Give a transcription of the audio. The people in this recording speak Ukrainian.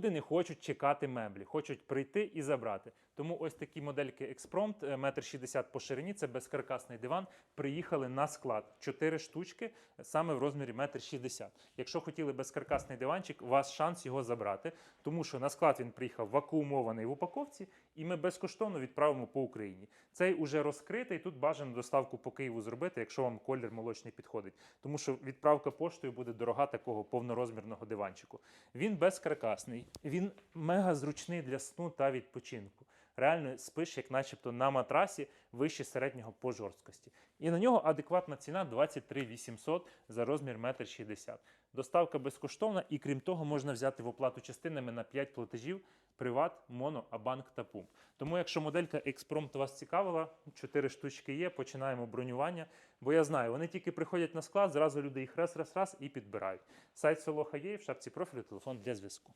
Люди не хочуть чекати меблі, хочуть прийти і забрати. Тому ось такі модельки Експромт, метр шістдесят по ширині, це безкаркасний диван. Приїхали на склад. Чотири штучки е, саме в розмірі метр шістдесят. Якщо хотіли безкаркасний диванчик, у вас шанс його забрати, тому що на склад він приїхав вакуумований в упаковці, і ми безкоштовно відправимо по Україні. Цей уже розкритий. Тут бажано доставку по Києву зробити, якщо вам колір молочний підходить. Тому що відправка поштою буде дорога такого повнорозмірного диванчику. Він безкаркасний, він мега зручний для сну та відпочинку. Реально спиш, як начебто на матрасі вище середнього по жорсткості. І на нього адекватна ціна 23 800 за розмір 1,60 м. Доставка безкоштовна, і крім того, можна взяти в оплату частинами на 5 платежів Приват, Моно, Абанк та Пумп. Тому, якщо моделька Експромт вас цікавила, 4 штучки є, починаємо бронювання. Бо я знаю, вони тільки приходять на склад, зразу люди їх раз, раз, і підбирають. Сайт село Хаєв, в шапці профілю, телефон для зв'язку.